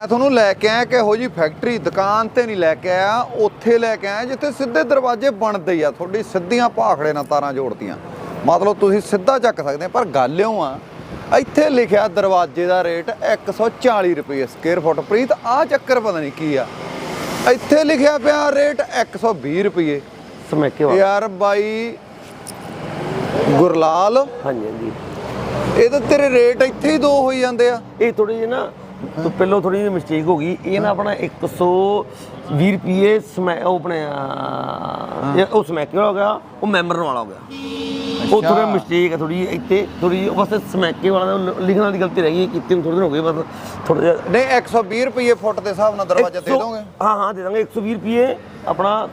ਮੈਂ ਤੁਹਾਨੂੰ ਲੈ ਕੇ ਆਇਆ ਕਿ ਹੋ ਜੀ ਫੈਕਟਰੀ ਦੁਕਾਨ ਤੇ ਨਹੀਂ ਲੈ ਕੇ ਆਇਆ ਉੱਥੇ ਲੈ ਕੇ ਆਇਆ ਜਿੱਥੇ ਸਿੱਧੇ ਦਰਵਾਜ਼ੇ ਬਣਦੇ ਹੀ ਆ ਤੁਹਾਡੀ ਸਿੱਧੀਆਂ ਭਾਖੜੇ ਨਾਲ ਤਾਰਾਂ ਜੋੜਤੀਆਂ। ਮਤਲਬ ਤੁਸੀਂ ਸਿੱਧਾ ਚੱਕ ਸਕਦੇ ਆ ਪਰ ਗੱਲ ਇਉਂ ਆ ਇੱਥੇ ਲਿਖਿਆ ਦਰਵਾਜ਼ੇ ਦਾ ਰੇਟ 140 ਰੁਪਏ ਸਕੁਅਰ ਫੁੱਟ ਪ੍ਰੀਤ ਆ ਚੱਕਰ ਪਤਾ ਨਹੀਂ ਕੀ ਆ। ਇੱਥੇ ਲਿਖਿਆ ਪਿਆ ਰੇਟ 120 ਰੁਪਏ। ਸਮੈਕੇ ਵਾਲਾ ਯਾਰ ਬਾਈ ਗੁਰਲਾਲ ਹਾਂਜੀ ਹਾਂਜੀ। ਇਹ ਤਾਂ ਤੇਰੇ ਰੇਟ ਇੱਥੇ ਹੀ ਦੋ ਹੋਈ ਜਾਂਦੇ ਆ। ਇਹ ਥੋੜੀ ਜਿਹੀ ਨਾ ਤੋਂ ਪਹਿਲਾਂ ਥੋੜੀ ਜਿਹੀ ਮਿਸਟੇਕ ਹੋ ਗਈ। ਇਹ ਨਾ ਆਪਣਾ 120 ਰੁਪਏ ਸਮੈ ਉਹ ਆਪਣੇ ਉਹ ਸਮੈਕੇ ਵਾਲਾ ਹੋ ਗਿਆ ਉਹ ਮੈਂਬਰ ਵਾਲਾ ਹੋ ਗਿਆ। ਉਹ ਥੋੜਾ ਮਿਸਟੇਕ ਹੈ ਥੋੜੀ ਇੱਥੇ ਥੋੜੀ ਬਸ ਸਮੈਕੇ ਵਾਲਾ ਦਾ ਲਿਖਣ ਵਾਲੀ ਗਲਤੀ ਰਹਿ ਗਈ ਕੀਤੀ ਨੂੰ ਥੋੜੇ ਦਿਨ ਹੋ ਗਏ ਬਸ ਥੋੜਾ ਜਿਹਾ ਨਹੀਂ 120 ਰੁਪਏ ਫੁੱਟ ਦੇ ਹਿਸਾਬ ਨਾਲ ਦਰਵਾਜ਼ਾ ਦੇ 100 ਦੋਗੇ। ਹਾਂ ਹਾਂ ਦੇ ਦਾਂਗੇ 120 ਰੁਪਏ ਆਪਣਾ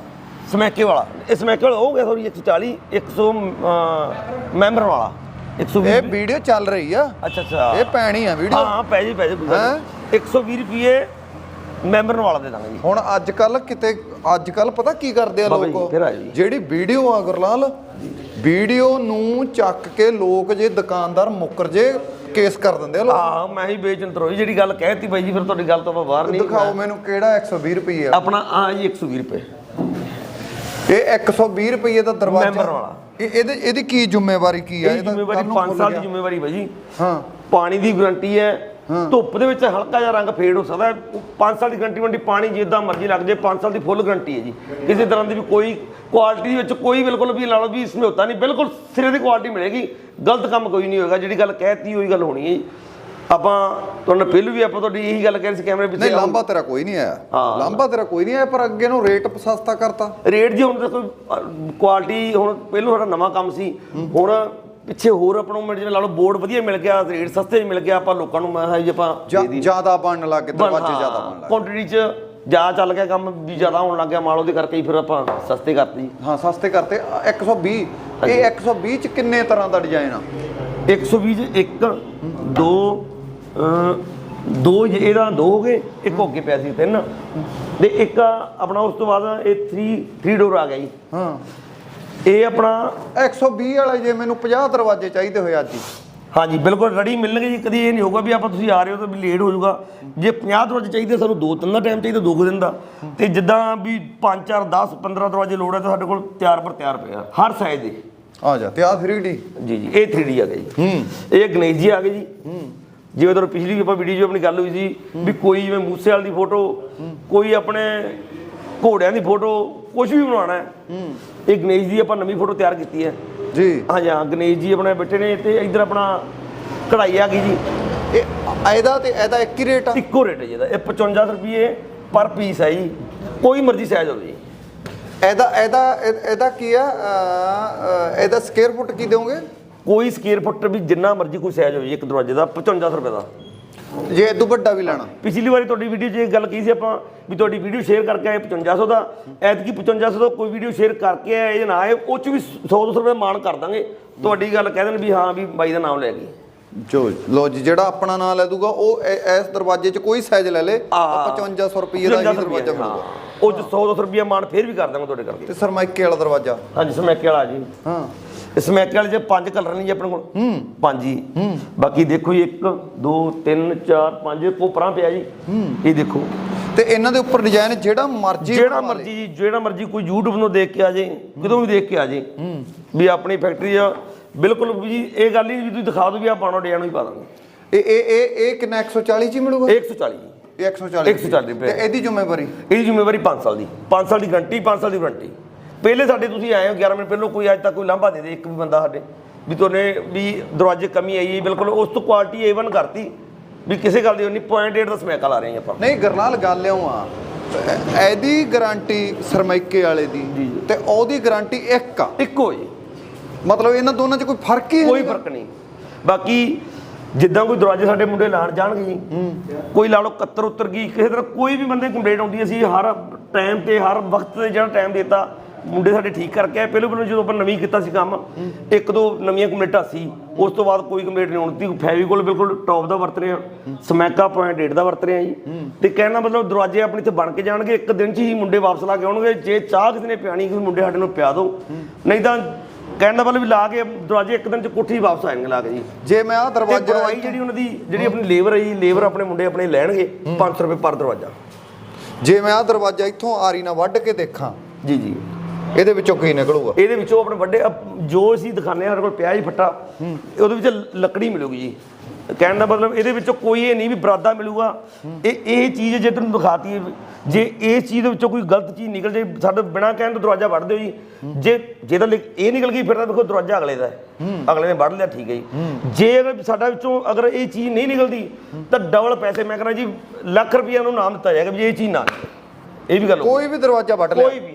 ਸਮੈਕੇ ਵਾਲਾ। ਇਹ ਸਮੈਕੇ ਵਾਲਾ ਹੋ ਗਿਆ ਥੋੜੀ 140 100 ਅਹ, ਮੈਂਬਰ ਵਾਲਾ। 120 ਇਹ ਵੀਡੀਓ ਚੱਲ ਰਹੀ ਆ। ਅੱਛਾ ਅੱਛਾ। ਇਹ ਪੈਣੀ ਆ ਵੀਡੀਓ। ਹਾਂ ਪੈ ਜੀ ਪੈ ਜੀ ਕੋਈ ਗੱਲ ਨਹੀਂ। 120 ਰੁਪਏ ਮੈਂਬਰ ਵਾਲਾ ਦੇ ਦਾਂਗੇ ਜੀ। ਹੁਣ ਅੱਜ ਕੱਲ ਕਿਤੇ ਅੱਜ ਕੱਲ ਪਤਾ ਕੀ ਕਰਦੇ ਆ ਲੋਕ। ਜਿਹੜੀ ਵੀਡੀਓ ਆ ਗੁਰਲਾਲ ਵੀਡੀਓ ਨੂੰ ਚੱਕ ਕੇ ਲੋਕ ਜੇ ਦੁਕਾਨਦਾਰ ਮੁੱਕਰ ਜੇ ਕੇਸ ਕਰ ਦਿੰਦੇ ਆ ਲੋਕ। ਹਾਂ ਮੈਂ ਹੀ ਬੇਚਨ ਤਰੋਈ ਜਿਹੜੀ ਗੱਲ ਕਹਿਤੀ ਬਾਈ ਜੀ ਫਿਰ ਤੁਹਾਡੀ ਗੱਲ ਤੋਂ ਆਪਾਂ ਬਾਹਰ ਨਹੀਂ ਦਿਖਾਓ ਮੈਨੂੰ ਕਿਹੜਾ 120 ਰੁਪਏ ਆ। ਆਪਣਾ ਆ ਜੀ 120 ਰੁਪਏ। ਇਹ 120 ਰੁਪਏ ਦਾ ਦਰਵਾਜ਼ਾ। ਮੈਂਬਰ ਵਾਲਾ। ਇਹ ਇਹਦੇ ਇਹਦੀ ਕੀ ਜ਼ਿੰਮੇਵਾਰੀ ਕੀ ਆ? ਇਹ ਜ਼ਿੰਮੇਵਾਰੀ ਕੱਲ੍ਹ ਨੂੰ 5 ਖੁੱਲ ਸਾਲ ਦੀ। ਜ਼ਿੰਮੇਵਾਰੀ ਬਾਈ ਜੀ। ਹਾਂ। ਪਾਣੀ ਦੀ ਗਾਰੰਟੀ ਹੈ ਧੁੱਪ ਦੇ ਵਿੱਚ ਹਲਕਾ ਜਿਹਾ ਰੰਗ ਫੇਡ ਹੋ ਸਕਦਾ ਹੈ। 5 ਸਾਲ ਦੀ ਗਾਰੰਟੀ ਵੰਡੀ ਪਾਣੀ ਜਿੱਦਾਂ ਮਰਜ਼ੀ ਲੱਗ ਜੇ 5 ਸਾਲ ਦੀ ਫੁੱਲ ਗਾਰੰਟੀ ਹੈ ਜੀ। ਕਿਸੇ ਤਰ੍ਹਾਂ ਦੀ ਵੀ ਕੋਈ ਕੁਆਲਿਟੀ ਦੇ ਵਿੱਚ ਕੋਈ ਬਿਲਕੁਲ ਵੀ ਲਾ ਲਓ ਵੀ ਸਮਝੌਤਾ ਨਹੀਂ ਬਿਲਕੁਲ ਸਿਰੇ ਦੀ ਕੁਆਲਿਟੀ ਮਿਲੇਗੀ। ਗਲਤ ਕੰਮ ਕੋਈ ਨਹੀਂ ਹੋਏਗਾ ਜਿਹੜੀ ਗੱਲ ਕਹਿਤੀ ਉਹੀ ਗੱਲ ਹੋਣੀ ਹੈ ਜੀ। ਆਪਾਂ ਤੁਹਾਨੂੰ ਪਹਿਲਾਂ ਵੀ ਆਪਾਂ ਤੁਹਾਡੀ ਇਹੀ ਗੱਲ ਕਹਿ ਰਹੇ ਸੀ ਕੈਮਰੇ ਨਹੀਂ ਪਿੱਛੇ ਲਾਂਬਾ ਤੇਰਾ ਕੋਈ ਨਹੀਂ ਆਇਆ। ਲਾਂਬਾ ਤੇਰਾ ਕੋਈ ਨਹੀਂ ਆਇਆ ਪਰ ਅੱਗੇ ਨੂੰ ਰੇਟ ਸਸਤਾ ਕਰਤਾ। ਰੇਟ ਜੀ ਹੁਣ ਦੇਖੋ ਕੁਆਲਿਟੀ ਹੁਣ ਪਹਿਲੋਂ ਸਾਡਾ ਨਵਾਂ ਕੰਮ ਸੀ। ਹੁਣ ਪਿੱਛੇ ਹੋਰ ਆਪਾਂ ਨੂੰ ਜਿਵੇਂ ਲਾ ਲਓ ਬੋਰਡ ਵਧੀਆ ਮਿਲ ਗਿਆ ਰੇਟ ਸਸਤੇ ਮਿਲ ਗਿਆ ਆਪਾਂ ਲੋਕਾਂ ਨੂੰ ਮੈਂ ਜੀ ਆਪਾਂ ਜ਼ਿਆਦਾ ਬਣਨ ਲੱਗ ਗਏ ਦਰਵਾਜ਼ੇ ਜ਼ਿਆਦਾ ਬਣਨ ਲੱਗ ਕੁਆਂਟੀਟੀ ਚ ਜਾ ਚੱਲ ਗਿਆ ਕੰਮ ਵੀ ਜ਼ਿਆਦਾ ਹੋਣ ਲੱਗ ਗਿਆ ਮਾਲ ਉਹਦੇ ਕਰਕੇ ਹੀ ਫਿਰ ਆਪਾਂ ਸਸਤੇ ਕਰਤੇ। ਹਾਂ ਸਸਤੇ ਕਰਤੇ। ਅ, 120 ਇਹ 120 ਚ ਕਿੰਨੇ ਤਰ੍ਹਾਂ ਦਾ ਡਿਜ਼ਾਈਨ ਆ? 120 ਚ ਇੱਕ ਦੋ ਅਹ, ਦੋ ਜੇ ਇਹਦਾ ਦੋ ਹੋ ਗਏ ਇੱਕ ਹੋ ਕੇ ਪਿਆ ਸੀ ਤਿੰਨ। ਤੇ ਇੱਕ ਆਪਣਾ ਉਸ ਤੋਂ ਬਾਅਦ ਇਹ 3 3 ਡੋਰ ਆ ਗਿਆ ਜੀ। ਹਾਂ। ਇਹ ਆਪਣਾ 120 ਵਾਲੇ ਜੇ ਮੈਨੂੰ 50 ਦਰਵਾਜ਼ੇ ਚਾਹੀਦੇ ਹੋਏ ਅੱਜ ਹਾਂਜੀ ਬਿਲਕੁਲ ਰੈਡੀ ਮਿਲਣਗੇ ਜੀ। ਕਦੀ ਇਹ ਨਹੀਂ ਹੋਊਗਾ ਵੀ ਆਪਾਂ ਤੁਸੀਂ ਆ ਰਹੇ ਹੋ ਤਾਂ ਵੀ ਲੇਟ ਹੋ ਜਾਊਗਾ। ਜੇ 50 ਦਰਵਾਜ਼ੇ ਚਾਹੀਦੇ ਸਾਨੂੰ ਦੋ ਤਿੰਨ ਦਾ ਟਾਈਮ ਚਾਹੀਦਾ ਦੋ ਕੁ ਦਿਨ ਦਾ। ਤੇ ਜਿੱਦਾਂ ਵੀ 5 4 10 15 ਦਰਵਾਜ਼ੇ ਲੋੜ ਹੈ ਤਾਂ ਸਾਡੇ ਕੋਲ ਤਿਆਰ ਪਰ ਤਿਆਰ ਪਿਆ। ਹਰ ਸਾਈਜ਼ ਦੇ। ਆ ਜਾ ਤੇ ਆ 3D ਜੀ ਜੀ ਇਹ 3D ਆ ਗਿਆ ਜੀ। ਹੂੰ। ਇਹ ਗਣੇਸ਼ ਜੀ ਆ ਗਏ ਜੀ। ਜਿਵੇਂ ਤੁਹਾਨੂੰ ਪਿਛਲੀ ਆਪਾਂ ਵੀਡੀਓ 'ਚ ਆਪਣੀ ਗੱਲ ਹੋਈ ਸੀ ਵੀ ਕੋਈ ਜਿਵੇਂ ਮੂਸੇ ਵਾਲ ਦੀ ਫੋਟੋ ਕੋਈ ਆਪਣੇ ਘੋੜਿਆਂ ਦੀ ਫੋਟੋ ਕੁਝ ਵੀ ਬਣਾਉਣਾ ਹੈ। ਇਹ ਗਣੇਸ਼ ਦੀ ਆਪਾਂ ਨਵੀਂ ਫੋਟੋ ਤਿਆਰ ਕੀਤੀ ਹੈ। ਜੀ। ਹਾਂਜੀ ਹਾਂ ਗਣੇਸ਼ ਜੀ ਆਪਣੇ ਬੈਠੇ ਨੇ ਤੇ ਇਧਰ ਆਪਣਾ ਕਢਾਈ ਆ ਗਈ ਜੀ। ਇਹ ਇਹਦਾ ਤੇ ਇਹਦਾ ਇੱਕ ਹੀ ਰੇਟ ਆ? ਇੱਕੋ ਰੇਟ ਹੈ ਜੀ ਇਹਦਾ। ਇਹ 55 ਰੁਪਏ ਪਰ ਪੀਸ ਹੈ ਜੀ। ਕੋਈ ਮਰਜ਼ੀ ਸਾਈਜ਼ ਹੋਵੇ ਜੀ। ਇਹਦਾ ਇਹਦਾ ਇਹ- ਇਹਦਾ ਕੀ ਆ? ਇਹਦਾ ਸਕੁਅਰ ਫੁੱਟ ਕੀ ਦਿਓਗੇ? ਕੋਈ ਸਕੁਅਰ ਫੁੱਟ ਵੀ ਜਿੰਨਾ ਮਰਜ਼ੀ ਕੋਈ ਸਾਈਜ਼ ਹੋਵੇ ਇੱਕ ਦਰਵਾਜ਼ੇ ਦਾ 55 ਰੁਪਏ ਦਾ। ਜੇ ਇਹ ਤੋਂ ਵੱਡਾ ਵੀ ਲੈਣਾ। ਪਿਛਲੀ ਵਾਰੀ ਤੁਹਾਡੀ ਵੀਡੀਓ 'ਚ ਇਹ ਗੱਲ ਕਹੀ ਸੀ ਆਪਾਂ ਵੀ ਤੁਹਾਡੀ ਵੀਡੀਓ ਸ਼ੇਅਰ ਕਰਕੇ ਆਏ 5500 ਦਾ। ਐਤਕੀ 5500 ਦਾ ਕੋਈ ਵੀਡੀਓ ਸ਼ੇਅਰ ਕਰਕੇ ਆਏ ਜਾਂ ਨਾ ਆਏ ਉਹ 'ਚ ਵੀ 100 200 ਰੁਪਏ ਮਾਣ ਕਰ ਦਾਂਗੇ। ਤੁਹਾਡੀ ਗੱਲ ਕਹਿ ਦੇਣ ਵੀ ਹਾਂ ਵੀ ਬਾਈ ਦਾ ਨਾਮ ਲੈ ਗਈ। ਜੋ ਲੋ ਜੀ ਜਿਹੜਾ ਆਪਣਾ ਨਾਂ ਲੈ ਦੂਗਾ ਉਹ ਇਸ ਦਰਵਾਜ਼ੇ 'ਚ ਕੋਈ ਸਾਈਜ਼ ਲੈ ਲੇ ਆ। 5500 ਰੁਪਏ ਦਾ ਹੀ 55 ਦਰਵਾਜ਼ਾ ਮਿਲੂਗਾ ਉਹ 'ਚ 100 200 ਰੁਪਏ ਮਾਣ ਫੇਰ ਵੀ ਕਰ ਦਾਂਗੇ ਤੁਹਾਡੇ ਕਰਕੇ। ਤੇ ਸਰਮਾਈਕੇ ਵਾਲਾ ਦਰਵਾਜ਼ਾ। ਹਾਂਜੀ ਸਮੈਕੇ ਵਾਲਾ ਜੀ। ਹਾਂ। ਇਸ ਸਮੈਕੇ ਵਾਲੇ 'ਚ ਪੰਜ ਕਲਰ ਨੇ ਜੀ ਆਪਣੇ ਕੋਲ। ਹੂੰ। ਪੰਜ ਹੀ। ਬਾਕੀ ਦੇਖੋ ਜੀ 1 2 3 4 5 ਕੋਪਰਾਂ ਪਿਆ ਜੀ। ਇਹ ਦੇਖੋ। ਤੇ ਇਹਨਾਂ ਦੇ ਉੱਪਰ ਡਿਜ਼ਾਈਨ ਜਿਹੜਾ ਮਰਜ਼ੀ ਜਿਹੜਾ। ਮਰਜ਼ੀ ਜੀ ਜਿਹੜਾ ਮਰਜ਼ੀ ਕੋਈ YouTube ਨੂੰ ਦੇਖ ਕੇ ਆ ਜੇ ਕਿਤੋਂ ਵੀ ਦੇਖ ਕੇ ਆ ਜੇ। ਵੀ ਆਪਣੀ ਫੈਕਟਰੀ ਆ ਬਿਲਕੁਲ ਵੀ ਜੀ ਇਹ ਗੱਲ ਹੀ ਵੀ ਤੁਸੀਂ ਦਿਖਾ ਦਿਓ ਵੀ ਆ ਪਾਣੋ ਡਿਆਂ ਨੂੰ ਹੀ ਪਾ ਦਾਂਗੇ। ਇਹ ਇਹ ਇਹ ਇਹ ਕਿੰਨਾ 140 ਚ ਹੀ ਮਿਲੂਗਾ? ਇਹ 140 ਜੀ। ਇਹ 140 140 ਰੁਪਏ। ਤੇ ਇਹਦੀ ਜ਼ਿੰਮੇਵਾਰੀ? ਇਹਦੀ ਜ਼ਿੰਮੇਵਾਰੀ 5 ਸਾਲ ਦੀ। 5 ਸਾਲ ਦੀ ਗਾਰੰਟੀ 5 ਸਾਲ ਦੀ ਵਾਰੰਟੀ ਪਹਿਲੇ ਸਾਡੇ ਤੁਸੀਂ ਆਏ ਹੋ 11 ਮਿੰਟ ਪਹਿਲਾਂ ਕੋਈ ਅੱਜ ਤੱਕ ਕੋਈ ਲਾਂਭਾ ਦੇ ਦੇ ਇੱਕ ਵੀ ਬੰਦਾ ਸਾਡੇ ਵੀ ਤੁਹਾਨੇ ਵੀ ਦਰਵਾਜ਼ੇ ਕਮੀ ਆਈ ਬਿਲਕੁਲ ਉਸ ਤੋਂ ਕੁਆਲਿਟੀ A1 ਕਰਤੀ ਵੀ ਕਿਸੇ ਗੱਲ ਦੀ ਨਹੀਂ 0.8 ਦਾ ਸਮੈਕਾ ਲਾ ਰਹੇ ਹਾਂ ਆਪਾਂ। ਨਹੀਂ ਗਰਨਾਲ ਗੱਲ ਲਿਆਉਂ ਆ ਇਹ- ਇਹਦੀ ਗਾਰੰਟੀ ਸਰਮਾਈਕੇ ਵਾਲੇ ਦੀ ਤੇ ਉਹਦੀ ਗਾਰੰਟੀ ਇੱਕ ਆ। ਇੱਕੋ ਜੀ ਮਤਲਬ ਇਹਨਾਂ ਦੋਨਾਂ 'ਚ ਕੋਈ ਫ਼ਰਕ ਹੀ ਕੋਈ ਫ਼ਰਕ ਨਹੀਂ। ਬਾਕੀ ਜਿੱਦਾਂ ਕੋਈ ਦਰਵਾਜ਼ੇ ਸਾਡੇ ਮੁੰਡੇ ਲਾਣ ਜਾਣਗੇ ਜੀ ਕੋਈ ਲਾ ਲਓ ਕੱਤਰ ਉਤਰ ਗਈ ਕਿਸੇ ਤਰ੍ਹਾਂ ਕੋਈ ਵੀ ਬੰਦੇ ਕੰਪਲੇਂਟ ਆਉਂਦੀ ਅਸੀਂ ਹਰ ਟਾਈਮ ਤੇ ਹਰ ਵਕਤ ਤੇ ਜਿਹੜਾ ਟਾਈਮ ਦਿੱਤਾ ਮੁੰਡੇ ਸਾਡੇ ਠੀਕ ਕਰਕੇ ਆਏ। ਪਹਿਲੋਂ ਪਹਿਲੋਂ ਜਦੋਂ ਆਪਾਂ ਨਵੀਂ ਕੀਤਾ ਸੀ ਕੰਮ ਇੱਕ ਦੋ ਨਵੀਆਂ ਕੰਪਲੇਂਟਾਂ ਸੀ ਉਸ ਤੋਂ ਬਾਅਦ ਕੋਈ ਕੰਪਲੇਂਟ ਨਹੀਂ ਆਉਂਦੀ ਫੈਵੀਕੋਲ ਬਿਲਕੁਲ ਟੌਪ ਦਾ ਵਰਤ ਰਹੇ ਆ ਸਮੈਕਾ ਪੁਆਇੰਟ 8 ਦਾ ਵਰਤ ਰਹੇ ਆ ਜੀ। ਤੇ ਕਹਿਣ ਦਾ ਮਤਲਬ ਦਰਵਾਜ਼ੇ ਆਪਣੇ ਇੱਥੇ ਬਣ ਕੇ ਜਾਣਗੇ ਇੱਕ ਦਿਨ 'ਚ ਹੀ ਮੁੰਡੇ ਵਾਪਸ ਲਾ ਕੇ ਆਉਣਗੇ। ਜੇ ਚਾਹ ਕਿਸੇ ਨੇ ਪਿਆਣੀ ਕਿਸੇ ਮੁੰਡੇ ਸਾਡੇ ਨੂੰ ਪਿਆ ਦਿਓ ਨਹੀਂ ਤਾਂ ਕਹਿਣ ਦਾ ਮਤਲਬ ਵੀ ਲਾ ਕੇ ਦਰਵਾਜ਼ੇ ਇੱਕ ਦਿਨ ਚ ਕੋਠੀ ਵਾਪਸ ਆ ਜਾਣਗੇ ਲਾ ਕੇ ਜੀ। ਜੇ ਮੈਂ ਆ ਦਰਵਾਜ਼ਾ ਬਣਵਾਈ ਜਿਹੜੀ ਉਹਨਾਂ ਦੀ ਜਿਹੜੀ ਆਪਣੀ ਲੇਬਰ ਹੈ ਜੀ ਲੇਬਰ ਆਪਣੇ ਮੁੰਡੇ ਆਪਣੇ ਲੈਣਗੇ 500 ਰੁਪਏ ਪਰ ਦਰਵਾਜ਼ਾ। ਜੇ ਮੈਂ ਆ ਦਰਵਾਜ਼ਾ ਇੱਥੋਂ ਆਰੀ ਨਾਲ ਵੱਢ ਕੇ ਦੇਖਾਂ ਜੀ ਜੀ। ਇਹਦੇ ਵਿੱਚੋਂ ਕੀ ਨਿਕਲੂਗਾ? ਇਹਦੇ ਵਿੱਚੋਂ ਆਪਣੇ ਵੱਡੇ ਜੋ ਅਸੀਂ ਹਾਂ ਸਾਡੇ ਕੋਲ ਪਿਆ ਜੀ ਫੱਟਾ ਉਹਦੇ ਵਿੱਚ ਲੱਕੜੀ ਮਿਲੂਗੀ ਜੀ। ਕਹਿਣ ਦਾ ਮਤਲਬ ਇਹਦੇ ਵਿੱਚੋਂ ਕੋਈ ਇਹ ਨਹੀਂ ਵੀ ਬਰਾਦਾ ਮਿਲੂਗਾ। ਇਹ ਇਹ ਚੀਜ਼ ਜੇ ਤੁਹਾਨੂੰ ਦਿਖਾਤੀ ਹੈ, ਜੇ ਇਸ ਚੀਜ਼ ਦੇ ਵਿੱਚੋਂ ਕੋਈ ਗਲਤ ਚੀਜ਼ ਨਿਕਲ ਜੇ ਸਾਡੇ ਬਿਨਾ ਕਹਿਣ ਤੋਂ ਦਰਵਾਜ਼ਾ ਵੱਢ ਦਿਓ ਜੀ। ਜੇ ਜੇ ਤਾਂ ਇਹ ਨਿਕਲ ਗਈ ਫਿਰ ਤਾਂ ਦੇਖੋ ਦਰਵਾਜ਼ਾ ਅਗਲੇ ਦਾ ਹੈ। ਅਗਲੇ ਨੇ ਵੱਢ ਲਿਆ ਠੀਕ ਹੈ ਜੀ। ਜੇ ਅਗਰ ਸਾਡਾ ਵਿੱਚੋਂ ਅਗਰ ਇਹ ਚੀਜ਼ ਨਹੀਂ ਨਿਕਲਦੀ ਤਾਂ ਡਬਲ ਪੈਸੇ ਮੈਂ ਕਹਿੰਦਾ ਜੀ ਲੱਖ ਰੁਪਈਆ ਨੂੰ ਨਾਮ ਦਿੱਤਾ ਜਾਏਗਾ ਵੀ ਇਹ ਚੀਜ਼ ਨਾ। ਇਹ ਵੀ ਗੱਲ। ਕੋਈ ਵੀ ਦਰਵਾਜ਼ਾ ਵੱਢ ਲਿਆ। ਕੋਈ ਵੀ। ਹਾਂ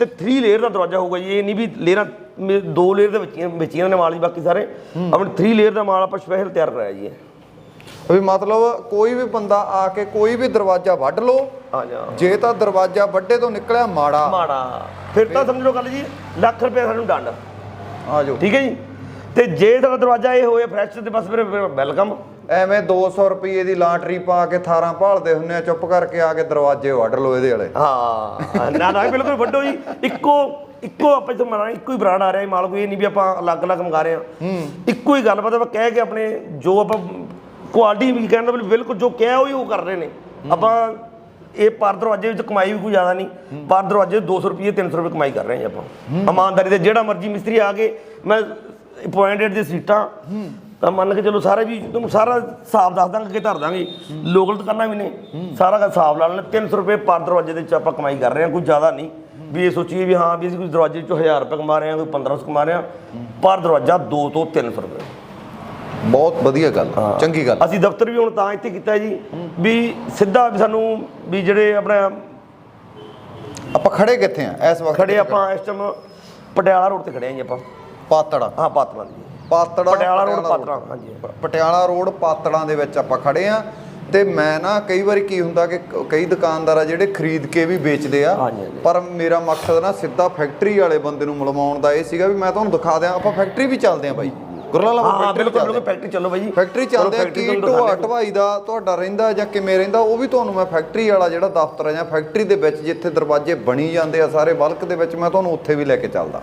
ਤੇ 3 ਲੇਅਰ ਦਾ ਦਰਵਾਜ਼ਾ ਹੋਊਗਾ ਜੀ। ਇਹ ਨਹੀਂ ਵੀ ਲੇਅਰਾਂ ਦੋ ਲੇਅਰ ਦੇ ਵਿੱਚ ਵਿੱਚੀਆਂ ਨੇ ਮਾਲ ਜੀ ਬਾਕੀ ਸਾਰੇ। ਆਪਣੇ 3 ਲੇਅਰ ਦਾ ਮਾਲ ਆਪਾਂ ਸਪੈਸ਼ਲ ਤਿਆਰ ਕਰਾਇਆ ਜੀ ਇਹ। ਵੀ ਮਤਲਬ ਕੋਈ ਵੀ ਬੰਦਾ ਆ ਕੇ ਕੋਈ ਵੀ ਦਰਵਾਜ਼ਾ ਵੱਢ ਆ ਜਾ ਜੇ ਤਾਂ ਦਰਵਾਜ਼ਾ ਵੱਡੇ ਤੋਂ ਨਿਕਲਿਆ ਮਾੜਾ। ਮਾੜਾ। ਫਿਰ ਤਾਂ ਸਮਝ ਲਓ ਗੱਲ ਜੀ ਲੱਖ ਰੁਪਏ ਸਾਨੂੰ ਡੰਡ। ਆ ਜਾਓ। ਠੀਕ ਹੈ ਜੀ? ਤੇ ਜੇ ਤੁਹਾਡਾ ਦਰਵਾਜ਼ਾ ਇਹ ਹੋਏ ਫਰੈਸ਼ ਤੇ ਬਸ ਫਿਰ ਵੈਲਕਮ ਐਵੇਂ 200 ਰੁਪਏ ਦੀ ਲਾਟਰੀ ਪਾ ਕੇ ਥਾਰਾਂ ਭਾਲਦੇ ਹੁੰਨੇ ਆ ਚੁੱਪ ਕਰਕੇ ਆ ਕੇ ਦਰਵਾਜ਼ੇ ਵੱਢ ਲਓ ਇਹਦੇ ਵਾਲੇ। ਹਾਂ ਨਾ ਨਾ ਬਿਲਕੁਲ ਵੱਡੋ ਜੀ। ਇੱਕੋ ਇੱਕੋ ਆਪਾਂ ਇੱਥੇ ਮਾਰਾ ਇੱਕੋ ਹੀ ਬ੍ਰਾਂਡ ਆ ਰਿਹਾ ਇਹ ਮਾਲ ਕੋਈ ਇਹ ਨਹੀਂ ਵੀ ਆਪਾਂ ਅਲੱਗ-ਅਲੱਗ ਮੰਗਾ ਰਹੇ ਹਾਂ। ਇੱਕੋ ਹੀ ਗੱਲ ਮਤਲਬ ਕਹਿ ਕੇ ਆਪਣੇ ਜੋ ਆਪਾਂ ਕੁਆਲਿਟੀ ਵੀ ਕਹਿੰਦਾ ਬਿਲਕੁਲ ਜੋ ਕਿਹਾ ਉਹੀ ਉਹ ਕਰ ਰਹੇ ਨੇ। ਆਪਾਂ ਇਹ ਪਰ ਦਰਵਾਜ਼ੇ ਵਿੱਚ ਕਮਾਈ ਵੀ ਕੋਈ ਜ਼ਿਆਦਾ ਨਹੀਂ ਪਰ ਦਰਵਾਜ਼ੇ 200 ਰੁਪਏ 300 ਰੁਪਏ ਕਮਾਈ ਕਰ ਰਹੇ ਹਾਂ ਜੀ ਆਪਾਂ। ਇਮਾਨਦਾਰੀ ਦੇ ਜਿਹੜਾ ਮਰਜ਼ੀ ਮਿਸਤਰੀ ਆ ਕੇ ਮੈਂ ਪੁਆਇੰਟਡ ਦੀ ਸੀਟਾਂ ਤਾਂ ਮੰਨ ਕੇ ਚਲੋ ਸਾਰਾ ਵੀ ਤੁਹਾਨੂੰ ਸਾਰਾ ਹਿਸਾਬ ਦੱਸ ਦਾਂਗੇ ਕਿ ਧਰ ਦਾਂਗੇ। ਲੋਕਲ ਦੁਕਾਨਾਂ ਵੀ ਨੇ। ਸਾਰਾ ਦਾ ਹਿਸਾਬ ਲਾ ਲੈਣਾ। 300 ਰੁਪਏ ਪਰ ਦਰਵਾਜ਼ੇ ਦੇ ਵਿੱਚ ਆਪਾਂ ਕਮਾਈ ਕਰ ਰਹੇ ਹਾਂ ਕੋਈ ਜ਼ਿਆਦਾ ਨਹੀਂ। ਵੀ ਇਹ ਸੋਚੀਏ ਵੀ ਹਾਂ ਵੀ ਅਸੀਂ ਕੋਈ ਦਰਵਾਜ਼ੇ ਚੋਂ 1000 ਰੁਪਏ ਕਮਾ ਰਹੇ ਹਾਂ ਕੋਈ 1500 ਕਮਾ ਰਹੇ ਹਾਂ। ਪਰ ਦਰਵਾਜ਼ਾ 2 ਤੋਂ 300 ਰੁਪਏ। ਬਹੁਤ ਵਧੀਆ ਗੱਲ ਚੰਗੀ ਗੱਲ। ਅਸੀਂ ਦਫ਼ਤਰ ਵੀ ਹੁਣ ਤਾਂ ਇੱਥੇ ਕੀਤਾ ਜੀ ਵੀ ਸਿੱਧਾ ਵੀ ਸਾਨੂੰ ਵੀ ਜਿਹੜੇ ਆਪਣਾ ਆਪਾਂ ਖੜੇ ਕਿੱਥੇ ਆ? ਇਸ ਵਕਤ ਖੜੇ ਆਪਾਂ ਇਸ ਟਾਈਮ ਪਟਿਆਲਾ ਰੋਡ ਤੇ ਖੜੇ ਹਾਂ ਜੀ ਆਪਾਂ। ਪਾਤੜਾ। ਹਾਂ ਪਾਤਮਾਨ ਜੀ। ਪਾਤੜਾ ਪਟਿਆਲਾ ਰੋਡ ਪਾਤੜਾ ਹਾਂਜੀ। ਪਟਿਆਲਾ ਰੋਡ ਪਾਤੜਾਂ ਦੇ ਵਿੱਚ ਆਪਾਂ ਖੜੇ ਆ ਤੇ ਮੈਂ ਨਾ ਕਈ ਵਾਰੀ ਕੀ ਹੁੰਦਾ ਕਿ ਕਈ ਦੁਕਾਨਦਾਰ ਆ ਜਿਹੜੇ ਖਰੀਦ ਕੇ ਵੀ ਵੇਚਦੇ ਆ। ਪਰ ਮੇਰਾ ਮਕਸਦ ਨਾ ਸਿੱਧਾ ਫੈਕਟਰੀ ਵਾਲੇ ਬੰਦੇ ਨੂੰ ਮਿਲਵਾਉਣ ਦਾ ਇਹ ਸੀਗਾ ਵੀ ਮੈਂ ਤੁਹਾਨੂੰ ਦਿਖਾ ਦਿਆਂ ਆਪਾਂ ਫੈਕਟਰੀ ਵੀ ਚੱਲਦੇ ਆ ਬਾਈ। ਗੁਰਲਾਲ ਹਾਂ ਫੈਕਟਰੀ ਬਿਲਕੁਲ ਬਿਲਕੁਲ ਫੈਕਟਰੀ ਚੱਲੋ ਬਾਈ ਫੈਕਟਰੀ ਚਲੋ ਚੱਲਦੇ ਆ ਕੀ ਢੋਆ ਢਵਾਈ ਦਾ ਤੁਹਾਡਾ ਰਹਿੰਦਾ ਜਾਂ ਕਿਵੇਂ ਰਹਿੰਦਾ ਉਹ ਵੀ ਤੁਹਾਨੂੰ ਮੈਂ ਫੈਕਟਰੀ ਵਾਲਾ ਜਿਹੜਾ ਦਫ਼ਤਰ ਹੈ ਜਾਂ ਫੈਕਟਰੀ ਦੇ ਵਿੱਚ ਜਿੱਥੇ ਦਰਵਾਜ਼ੇ ਬਣੀ ਜਾਂਦੇ ਆ ਸਾਰੇ ਬਲਕ ਦੇ ਵਿੱਚ ਮੈਂ ਤੁਹਾਨੂੰ ਉੱਥੇ ਵੀ ਲੈ ਕੇ ਚੱਲਦਾ।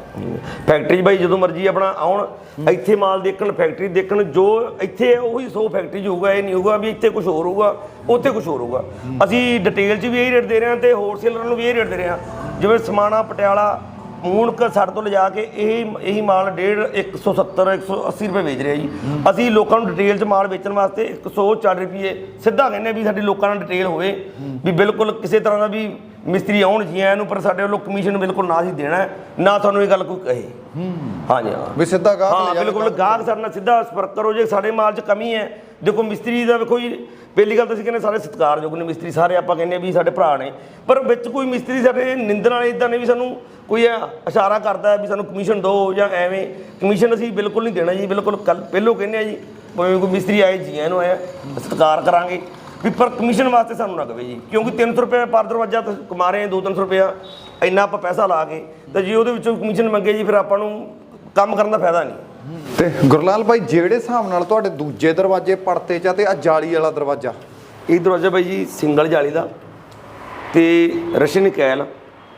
ਫੈਕਟਰੀ ਬਾਈ ਜਦੋਂ ਮਰਜ਼ੀ ਆਪਣਾ ਆਉਣ ਇੱਥੇ ਮਾਲ ਦੇਖਣ ਫੈਕਟਰੀ ਦੇਖਣ ਜੋ ਇੱਥੇ ਹੈ ਉਹੀ ਸੋ ਫੈਕਟਰੀ 'ਚ ਹੋਊਗਾ ਇਹ ਨਹੀਂ ਹੋਊਗਾ ਵੀ ਇੱਥੇ ਕੁਝ ਹੋਰ ਹੋਊਗਾ ਉੱਥੇ ਕੁਝ ਹੋਰ ਹੋਊਗਾ। ਅਸੀਂ ਡਿਟੇਲ 'ਚ ਵੀ ਇਹੀ ਰੇਟ ਦੇ ਰਹੇ ਹਾਂ ਤੇ ਹੋਲਸੇਲਰ ਨੂੰ ਵੀ ਇਹ ਰੇਟ ਦੇ ਰਹੇ ਹਾਂ। ਜਿਵੇਂ ਸਮਾਣਾ ਪਟਿਆਲਾ ਮੂਣਕ ਸਾਡੇ ਤੋਂ ਲਿਜਾ ਕੇ ਇਹ, ਇਹੀ ਮਾਲ 1.5 170 180 ਰੁਪਏ ਵੇਚ ਰਿਹਾ ਜੀ। ਅਸੀਂ ਲੋਕਾਂ ਨੂੰ ਡਿਟੇਲ 'ਚ ਮਾਲ ਵੇਚਣ ਵਾਸਤੇ 140 ਰੁਪਏ ਸਿੱਧਾ ਕਹਿੰਦੇ ਵੀ ਸਾਡੀ ਲੋਕਾਂ ਨਾਲ ਡਿਟੇਲ ਹੋਵੇ। ਵੀ ਬਿਲਕੁਲ ਕਿਸੇ ਤਰ੍ਹਾਂ ਦਾ ਵੀ ਮਿਸਤਰੀ ਆਉਣ ਜੀ ਆਇਆਂ ਨੂੰ ਪਰ ਸਾਡੇ ਵੱਲੋਂ ਕਮਿਸ਼ਨ ਬਿਲਕੁਲ ਨਾ ਹੀ ਦੇਣਾ ਹੈ, ਨਾ ਤੁਹਾਨੂੰ ਇਹ ਗੱਲ ਕੋਈ ਕਹੇ। ਹਾਂਜੀ ਹਾਂ। ਵੀ ਸਿੱਧਾ ਗਾਹਕ ਹਾਂ ਬਿਲਕੁਲ ਗਾਹਕ ਸਾਡੇ ਨਾਲ ਸਿੱਧਾ ਸੰਪਰਕ ਕਰੋ ਜੇ ਸਾਡੇ ਮਾਲ 'ਚ ਕਮੀ ਹੈ ਦੇਖੋ ਮਿਸਤਰੀ ਦਾ ਜੀ ਪਹਿਲੀ ਗੱਲ ਤਾਂ ਅਸੀਂ ਕਹਿੰਦੇ ਸਾਰੇ ਸਤਿਕਾਰਯੋਗ ਨੇ ਮਿਸਤਰੀ ਸਾਰੇ ਆਪਾਂ ਕਹਿੰਦੇ ਆ ਵੀ ਸਾਡੇ ਭਰਾ ਨੇ ਪਰ ਵਿੱਚ ਕੋਈ ਮਿਸਤਰੀ ਸਾਡੇ ਨਿੰਦਣ ਵਾਲੇ ਇਦਾਂ ਨੇ ਵੀ ਸਾਨੂੰ ਕੋਈ ਇਹ ਇਸ਼ਾਰਾ ਕਰਦਾ ਹੈ ਵੀ ਸਾਨੂੰ ਕਮਿਸ਼ਨ ਦਿਓ ਜਾਂ ਐਵੇਂ। ਕਮਿਸ਼ਨ ਅਸੀਂ ਬਿਲਕੁਲ ਨਹੀਂ ਦੇਣਾ ਜੀ ਬਿਲਕੁਲ ਕੱਲ ਪਹਿਲੋਂ ਕਹਿੰਦੇ ਆ ਜੀ ਭਾਵੇਂ ਕੋਈ ਮਿਸਤਰੀ ਆਏ ਜੀ ਇਹਨੂੰ ਆਇਆ ਸਤਿਕਾਰ ਕਰਾਂਗੇ। ਵੀ ਪਰ ਕਮਿਸ਼ਨ ਵਾਸਤੇ ਸਾਨੂੰ ਨਾ ਕਵੇ ਜੀ। ਕਿਉਂਕਿ 300 ਰੁਪਏ ਪਰ ਦਰਵਾਜ਼ਾ ਤੁਸੀਂ ਕਮਾ ਰਹੇ ਆ 2-300 ਰੁਪਇਆ। ਇੰਨਾ ਆਪਾਂ ਪੈਸਾ ਲਾ ਕੇ ਤੇ ਜੇ ਉਹਦੇ ਵਿੱਚੋਂ ਕਮਿਸ਼ਨ ਮੰਗੇ ਜੀ ਫਿਰ ਆਪਾਂ ਨੂੰ ਕੰਮ ਕਰਨ ਦਾ ਫਾਇਦਾ ਨਹੀਂ। ਤੇ ਗੁਰਲਾਲ ਭਾਈ ਜਿਹੜੇ ਹਿਸਾਬ ਨਾਲ ਤੁਹਾਡੇ ਦੂਜੇ ਦਰਵਾਜ਼ੇ ਪੜਤੇ ਚਾ ਤੇ ਆ ਜਾਲੀ ਵਾਲਾ ਦਰਵਾਜ਼ਾ? ਇਹ ਦਰਵਾਜ਼ਾ ਬਾਈ ਜੀ ਸਿੰਗਲ ਜਾਲੀ ਦਾ ਤੇ ਰਸ਼ੀਨ ਕੈਲ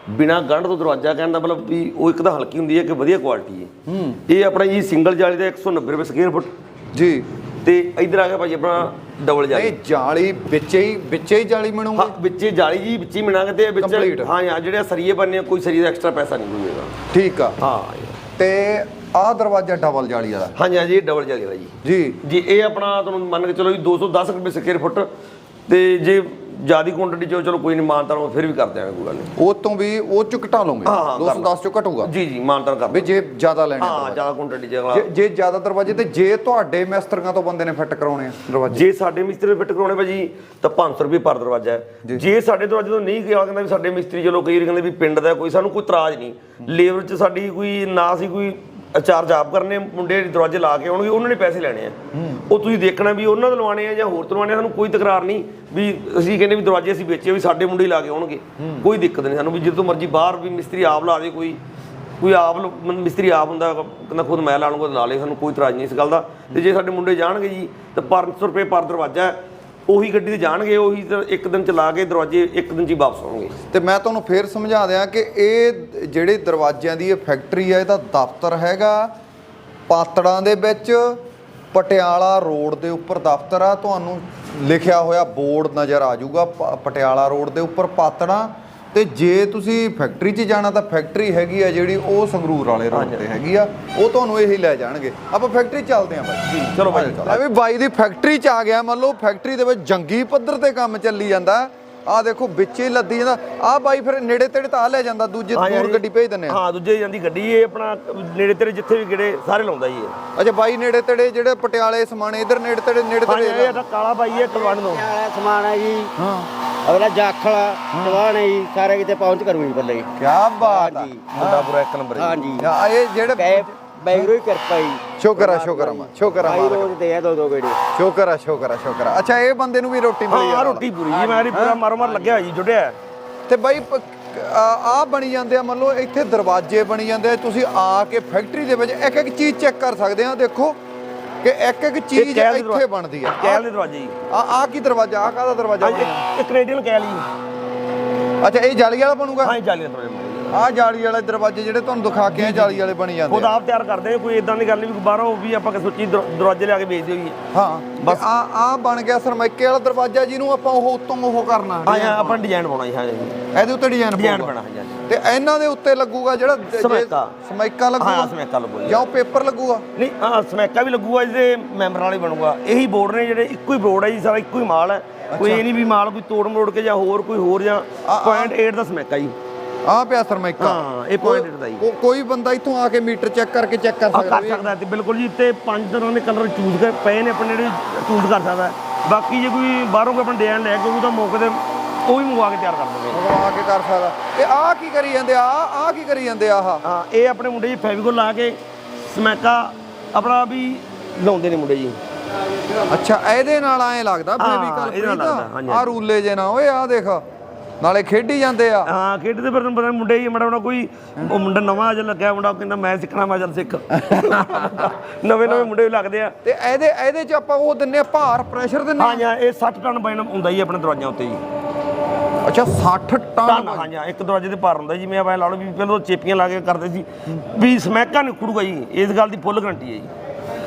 ਬਿਨਾ ਗੰਢ ਤੋਂ ਦਰਵਾਜ਼ਾ ਕਹਿਣ ਦਾ ਮਤਲਬ ਵੀ ਉਹ ਇੱਕ ਤਾਂ ਹਲਕੀ ਹੁੰਦੀ ਹੈ ਕਿ ਵਧੀਆ ਕੁਆਲਿਟੀ ਹੈ। ਇਹ ਆਪਣਾ ਜੀ ਸਿੰਗਲ ਜਾਲੀ ਦਾ 190 ਰੁਪਏ ਸਕੁਅਰ ਫੁੱਟ ਜੀ। ਤੇ ਇਧਰ ਆ ਗਿਆ ਭਾਜੀ ਆਪਣਾ ਡਬਲ ਜਾਲੀ। ਇਹ ਜਾਲੀ ਵਿੱਚੇ ਹੀ ਵਿੱਚੇ ਹੀ ਜਾਲੀ ਬਣੂਗੀ। ਹਾਂ ਵਿੱਚੇ ਜਾਲੀ ਜੀ ਵਿੱਚੇ ਮਿਣਾਂਗੇ ਤੇ ਵਿੱਚ। ਹਾਂ ਹਾਂ ਜਿਹੜੇ ਸਰੀਏ ਬੰਨੇ ਕੋਈ ਸਰੀਏ ਦਾ ਐਕਸਟਰਾ ਪੈਸਾ ਨਹੀਂ ਹੋਏਗਾ ਠੀਕ ਆ। ਹਾਂ। ਤੇ ਆਹ ਦਰਵਾਜ਼ਾ ਡਬਲ ਜਾਲੀ ਵਾਲਾ। ਹਾਂਜੀ ਹਾਂਜੀ ਇਹ ਡਬਲ ਜਾਲੀ ਵਾਲਾ ਜੀ। ਜੀ। ਜੀ ਇਹ ਆਪਣਾ ਤੁਹਾਨੂੰ ਮੰਨ ਕੇ ਚਲੋ ਜੀ 210 ਰੁਪਏ ਸਕੁਅਰ ਫੁੱਟ ਤੇ ਜੇ ਜਿਆਦੀ ਕੁਆਂਟੀਟੀ ਚ ਚਲੋ ਕੋਈ ਨਹੀਂ ਮਾਨਤਾ ਨੂੰ ਫਿਰ ਵੀ ਕਰ ਦਿਆਂਗੇ ਕੋਈ ਗੱਲ ਨਹੀਂ ਉਹ ਤੋਂ ਵੀ ਉਹ ਚ ਘਟਾ ਲਓਗੇ? ਹਾਂ, ਹਾਂ, ਕਰ 210 ਚੋਂ ਘਟੂਗਾ? ਜੀ ਜੀ ਮਾਨਤਾ ਕਰ ਵੀ ਜੇ ਜ਼ਿਆਦਾ ਲੈਣੇ ਆ ਹਾਂ ਜ਼ਿਆਦਾ ਕੁਆਂਟੀਟੀ ਚ ਅਗਲਾ ਜੇ ਜੇ ਜ਼ਿਆਦਾ ਦਰਵਾਜ਼ੇ ਤੇ ਜੇ ਤੁਹਾਡੇ ਮਿਸਤਰੀਆਂ ਤੋਂ ਬੰਦੇ ਨੇ ਫਿੱਟ ਕਰਾਉਣੇ ਆ ਦਰਵਾਜ਼ੇ। ਜੇ ਸਾਡੇ ਮਿਸਤਰੀ ਫਿੱਟ ਕਰਾਉਣੇ ਭਾਜੀ ਤਾਂ 500 ਰੁਪਏ ਪਰ ਦਰਵਾਜ਼ਾ ਹੈ। ਜੇ ਸਾਡੇ ਦਰਵਾਜ਼ੇ ਤੋਂ ਨਹੀਂ ਗਿਆ ਕਹਿੰਦਾ ਵੀ ਸਾਡੇ ਮਿਸਤਰੀ ਚਲੋ ਕਈ ਵਾਰ ਕਹਿੰਦੇ ਵੀ ਪਿੰਡ ਦਾ ਕੋਈ ਸਾਨੂੰ ਕੋਈ ਇਤਰਾਜ਼ ਨਹੀਂ। ਲੇਬਰ 'ਚ ਸਾਡੀ ਕੋਈ ਨਾ ਸੀ ਕੋਈ ਚਾਰਜ ਆਪ ਕਰਨੇ ਮੁੰਡੇ ਦਰਵਾਜ਼ੇ ਲਾ ਕੇ ਆਉਣਗੇ ਉਹਨਾਂ ਨੇ ਪੈਸੇ ਲੈਣੇ ਆ। ਉਹ ਤੁਸੀਂ ਦੇਖਣਾ ਵੀ ਉਹਨਾਂ ਤੋਂ ਲਵਾਣੇ ਆ ਜਾਂ ਹੋਰ ਤੋਂ ਲਵਾਣੇ ਆ ਸਾਨੂੰ ਕੋਈ ਤਕਰਾਰ ਨਹੀਂ ਵੀ ਅਸੀਂ ਕਹਿੰਦੇ ਵੀ ਦਰਵਾਜ਼ੇ ਅਸੀਂ ਵੇਚੇ ਵੀ ਸਾਡੇ ਮੁੰਡੇ ਲਾ ਕੇ ਆਉਣਗੇ। ਕੋਈ ਦਿੱਕਤ ਨਹੀਂ ਸਾਨੂੰ ਵੀ ਜਦੋਂ ਮਰਜ਼ੀ ਬਾਹਰ ਵੀ ਮਿਸਤਰੀ ਆਪ ਲਾ ਦੇ ਕੋਈ ਕੋਈ ਆਪ ਮਿਸਤਰੀ ਆਪ ਹੁੰਦਾ ਕਹਿੰਦਾ ਖੁਦ ਮੈਂ ਲਾ ਲੂੰਗਾ ਲਾ ਲੇ ਸਾਨੂੰ ਕੋਈ ਇਤਰਾਜ਼ ਨਹੀਂ ਇਸ ਗੱਲ ਦਾ। ਤੇ ਜੇ ਸਾਡੇ ਮੁੰਡੇ ਜਾਣਗੇ ਜੀ ਤਾਂ 500 ਰੁਪਏ ਪਰ ਦਰਵਾਜ਼ਾ ਹੈ। ਉਹੀ ਗੱਡੀ ਤੇ ਜਾਣਗੇ, ਉਹੀ ਤੇ ਇੱਕ ਦਿਨ ਚਲਾ ਕੇ ਦਰਵਾਜ਼ੇ ਇੱਕ ਦਿਨ ਚ ਹੀ ਵਾਪਸ ਆਉਣਗੇ। ਤੇ ਮੈਂ ਤੁਹਾਨੂੰ ਫੇਰ ਸਮਝਾ ਦਿਆਂ ਕਿ ਇਹ ਜਿਹੜੇ ਦਰਵਾਜ਼ਿਆਂ ਦੀ ਇਹ ਫੈਕਟਰੀ ਹੈ ਇਹਦਾ ਦਫ਼ਤਰ ਹੈਗਾ ਪਾਤੜਾਂ ਦੇ ਵਿੱਚ, ਪਟਿਆਲਾ ਰੋਡ ਦੇ ਉੱਪਰ ਦਫ਼ਤਰ ਆ। ਤੁਹਾਨੂੰ ਲਿਖਿਆ ਹੋਇਆ ਬੋਰਡ ਨਜ਼ਰ ਆ ਜਾਊਗਾ, ਪ- ਪਟਿਆਲਾ ਰੋਡ ਦੇ ਉੱਪਰ ਪਾਤੜਾਂ। ਤੇ ਜੇ ਤੁਸੀਂ ਫੈਕਟਰੀ 'ਚ ਜਾਣਾ ਤਾਂ ਫੈਕਟਰੀ ਹੈਗੀ ਆ ਜਿਹੜੀ ਉਹ ਸੰਗਰੂਰ ਵਾਲੇ ਰੋਡ ਤੇ ਹੈਗੀ ਆ ਉਹ ਤੁਹਾਨੂੰ ਇਹੀ ਲੈ ਜਾਣਗੇ। ਆਪਾਂ ਫੈਕਟਰੀ ਚੱਲਦੇ ਆਂ ਬਾਈ। ਜੀ ਚਲੋ ਭਾਈ ਲੈ ਵੀ ਬਾਈ ਦੀ ਫੈਕਟਰੀ ਚ ਆ ਗਿਆ ਮੰਨ ਲਓ ਫੈਕਟਰੀ ਦੇ ਵਿੱਚ ਜੰਗੀ ਪੱਧਰ ਤੇ ਕੰਮ ਚੱਲੀ ਜਾਂਦਾ। ਆ ਦੇਖੋ ਵਿੱਚ ਹੀ ਲੱਦੀ ਜਾਂਦਾ। ਆ ਬਾਈ ਫਿਰ ਨੇੜੇ ਤੇੜੇ ਤਾਂ ਆ ਲੈ ਜਾਂਦਾ ਦੂਜੇ ਹਾਂ ਦੂਰ ਜੀ। ਗੱਡੀ ਭੇਜ ਦਿੰਨੇ ਆ। ਹਾਂ ਦੂਜੇ ਜਾਂਦੀ ਗੱਡੀ ਇਹ ਆਪਣਾ ਨੇੜੇ ਤੇੜੇ ਜਿੱਥੇ ਵੀ ਗੇੜੇ ਸਾਰੇ ਲਾਉਂਦਾ ਜੀ ਇਹ। ਅੱਛਾ ਬਾਈ ਨੇੜੇ ਤੇੜੇ ਜਿਹੜੇ ਪਟਿਆਲੇ ਸਮਾਣੇ ਇਧਰ ਨੇੜੇ ਤੇੜੇ ਨੇੜੇ ਹਾਂ ਤੇੜੇ ਇਹ ਤਾਂ ਕਾਲਾ ਬਾਈ ਹੈ ਕਲਵੰਡ ਤੋਂ। ਸਮਾਨ ਹੈ ਜੀ। ਹਾਂ। ਅਗਲਾ ਜਾਖਲ ਹੈ ਜੀ ਸਾਰੇ ਕਿਤੇ ਪਹੁੰਚ ਕਰੂਗੀ ਬੱਲੇ। ਕੀ ਬਾਤ ਹਾਂਜੀ। ਮੁੰਡਾ ਪੂਰਾ ਇੱਕ ਨੰਬਰ ਹੈ ਹਾਂਜੀ। ਆ ਇਹ ਜਿਹੜੇ ਕਹੇ ਬੈਗਰੋ ਹੀ ਕਿਰਪਾ ਜੀ। ਸ਼ੁਕਰ ਆ ਸ਼ੁਕਰ ਆ ਸ਼ੁਕਰ ਆ ਭਾਈ ਮਾਲਕ ਰੋਜ਼ ਦੇ ਆ ਦੋ ਦੋ ਗੇੜੇ। ਸ਼ੁਕਰ ਆ ਸ਼ੁਕਰ ਆ ਸ਼ੁਕਰ ਆ। ਅੱਛਾ ਇਹ ਬੰਦੇ ਨੂੰ ਵੀ ਰੋਟੀ ਮਿਲੀ ਹਾਂ ਆ ਰੋਟੀ ਪੂਰੀ ਜੀ ਮੈਂ ਪੂਰਾ ਮਾਰੋ ਮਾਰ ਲੱਗਿਆ ਹੋਇਆ ਜੀ ਜੁੜਿਆ। ਤੇ ਬਾਈ ਪ- ਆ ਆਹ ਬਣੀ ਜਾਂਦੇ ਆ ਮੰਨ ਲਓ ਇੱਥੇ ਦਰਵਾਜ਼ੇ ਬਣੀ ਜਾਂਦੇ ਆ ਤੁਸੀਂ ਆ ਕੇ ਫੈਕਟਰੀ ਦੇ ਵਿੱਚ ਇੱਕ ਇੱਕ ਚੀਜ਼ ਚੈੱਕ ਕਰ ਸਕਦੇ ਆ ਦੇਖੋ ਕਿ ਇੱਕ ਇੱਕ ਚੀਜ਼ ਕੈਲ ਦੇ ਇੱਥੇ ਦਰਵਾ- ਬਣਦੀ ਆ। ਕੈਲ ਦੇ ਦਰਵਾਜ਼ੇ ਜੀ। ਆ ਆ ਕੀ ਦਰਵਾਜ਼ਾ ਆ ਕਾਹਦਾ ਦਰਵਾਜ਼ਾ ਹਾਂਜੀ ਬਣਿਆ? ਇਹ ਕੈਨੇਡੀਅਨ ਕੈਲ ਜੀ। ਅੱਛਾ ਇਹ ਜਾਲੀ ਵਾਲਾ ਬਣੂਗਾ? ਹਾਂ ਇਹ ਜਾਲੀ ਦਾ ਦਰਵਾਜ਼ਾ ਬਣਿਆ ਜੀ। ਆ ਜਾਲੀ ਵਾਲੇ ਦਰਵਾਜ਼ੇ ਜਿਹੜੇ ਤੁਹਾਨੂੰ ਦਿਖਾ ਕੇ ਆ ਜਾਲੀ ਵਾਲੇ ਬਣੀ ਜਾਂਦੇ ਖੁਦ ਆਪ ਤਿਆਰ ਕਰਦੇ ਕੋਈ ਇਦਾਂ ਦੀ ਗੱਲ ਨਹੀਂ ਵੀ ਬਾਹਰੋਂ ਵੀ ਆਪਾਂ ਕਿ ਸੋਚੀ ਦਰ- ਦਰਵਾਜ਼ੇ ਲਿਆ ਕੇ ਵੇਚਦੇ ਹੋਈਏ। ਹਾਂ ਬਸ। ਆ ਆ ਬਣ ਗਿਆ ਸਰਮਾਈਕੇ ਵਾਲਾ ਦਰਵਾਜ਼ਾ ਜਿਹਨੂੰ ਆਪਾਂ ਉਹ ਉੱਤੋਂ ਉਹ ਕਰਨਾ। ਹਾਂ ਆਪਾਂ ਡਿਜ਼ਾਈਨ ਪਾਉਣਾ ਜੀ ਹਾਂ ਜੀ। ਇਹਦੇ ਉੱਤੇ ਡਿਜ਼ਾਈਨ ਡਿਜ਼ਾਈਨ ਪਾਉਣਾ ਹਾਂ ਜੀ। ਤੇ ਇਹਨਾਂ ਦੇ ਉੱਤੇ ਲੱਗੂਗਾ ਜਿਹੜਾ ਸਮੈਕਾ। ਸਮੈਕਾ ਲੱਗੂਗਾ? ਹਾਂ ਸਮੈਕਾ ਲੱਗੂਗਾ ਜੀ। ਪੇਪਰ ਲੱਗੂਗਾ? ਨਹੀਂ ਹਾਂ ਸਮੈਕਾ ਵੀ ਲੱਗੂਗਾ ਜਿਹਦੇ ਮੈਂਬਰ ਵਾਲੇ ਬਣੂਗਾ। ਇਹੀ ਬੋਰਡ ਨੇ ਜਿਹੜੇ ਇੱਕੋ ਹੀ ਬੋਰਡ ਹੈ ਜੀ ਸਾਰਾ ਇੱਕੋ ਹੀ ਮਾਲ ਹੈ। ਕੋਈ ਇਹ ਨਹੀਂ ਵੀ ਮਾਲ ਕੋਈ ਤੋੜ ਮਰੋੜ ਕੇ ਜਾਂ ਹੋਰ ਕੋਈ ਹੋਰ ਜਾਂ ਆ- 0.8 ਦਾ ਸਮੈਕਾ ਜੀ। ਆ ਪਿਆ ਸਰਮਾਈਕਾ ਹਾਂ, ਇਹ eight ਦਾ। ਕੋ- ਕੋਈ ਬੰਦਾ ਇੱਥੋਂ ਆ ਕੇ ਮੀਟਰ ਚੈੱਕ ਕਰਕੇ ਚੈੱਕ ਕਰ ਸਕਦਾ ਕਰ ਸਕਦਾ ਤੇ ਬਿਲਕੁਲ ਜੀ ਤੇ ਪੰਜ ਤਰ੍ਹਾਂ ਦੇ ਕਲਰ ਚੂਜ਼ ਕਰ ਪਏ ਨੇ ਆਪਣੇ ਜਿਹੜੇ ਚੂਜ਼ ਕਰ ਸਕਦਾ। ਹੈ। ਬਾਕੀ ਜੇ ਕੋਈ ਬਾਹਰੋਂ ਕੋਈ ਆਪਣਾ ਡਿਜ਼ਾਈਨ ਲੈ ਕੇ ਉਹਦਾ ਮੌਕੇ ਤੇ ਉਹ ਵੀ ਮੰਗਵਾ ਕੇ ਤਿਆਰ ਕਰ ਦੋਗੇ ਆ ਕੇ ਕਰ ਸਕਦਾ। ਤੇ ਆ ਕੀ ਕਰੀ ਜਾਂਦੇ ਆ? ਆ ਕੀ ਕਰੀ ਜਾਂਦੇ ਆ ਆਹ? ਹਾਂ ਇਹ ਆਪਣੇ ਮੁੰਡੇ ਜੀ ਫੈਵੀਕੋਲ ਲਾ ਕੇ ਸਮੈਕਾ ਆਪਣਾ ਵੀ ਲਾਉਂਦੇ ਨੇ ਮੁੰਡੇ ਜੀ। ਅੱਛਾ ਇਹਦੇ ਨਾਲ ਐ ਲੱਗਦਾ ਹਾਂ, ਫੇਵੀਕਲ ਆ ਰੂਲੇ ਜੇ ਨਾ ਓਏ ਆ ਦੇਖ। ਨਾਲੇ ਖੇਡੀ ਜਾਂਦੇ ਆ। ਹਾਂ ਖੇਡਦੇ ਫਿਰ ਪਤਾ ਮੁੰਡੇ ਹੀ ਮੜਾ ਕੋਈ ਉਹ ਮੁੰਡਾ ਨਵਾਂ ਅਜੇ ਲੱਗਿਆ ਮੁੰਡਾ ਕਹਿੰਦਾ ਮੈਂ ਸਿੱਖਣਾ ਮੈਂ ਚੱਲ ਸਿੱਖ। ਨਵੇਂ ਨਵੇਂ ਮੁੰਡੇ ਵੀ ਲੱਗਦੇ ਆ। ਤੇ ਇਹਦੇ ਇਹਦੇ ਚ ਆਪਾਂ ਉਹ ਦਿੰਨੇ ਭਾਰ ਪ੍ਰੈਸ਼ਰ ਦਿੰਨੇ ਹਾਂ ਜੀ ਇਹ 60 ਟਨ ਬੈਨ ਹੁੰਦਾ ਜੀ ਆਪਣੇ ਦਰਵਾਜ਼ਿਆਂ ਉੱਤੇ ਜੀ। ਅੱਛਾ 60 ਟਨ ਹਾਂ ਜੀ ਇੱਕ ਦਰਵਾਜ਼ੇ ਤੇ ਭਾਰ ਹੁੰਦਾ ਜਿਵੇਂ ਆਪਾਂ ਲਾ ਲਓ ਵੀ ਪਹਿਲਾਂ ਚੇਪੀਆਂ ਲਾ ਕੇ ਕਰਦੇ ਸੀ। ਵੀ ਸਮੈਕਾ ਨਹੀਂ ਖੁੜੂਗਾ ਜੀ ਇਸ ਗੱਲ ਦੀ ਫੁੱਲ ਗਰੰਟੀ ਹੈ ਜੀ।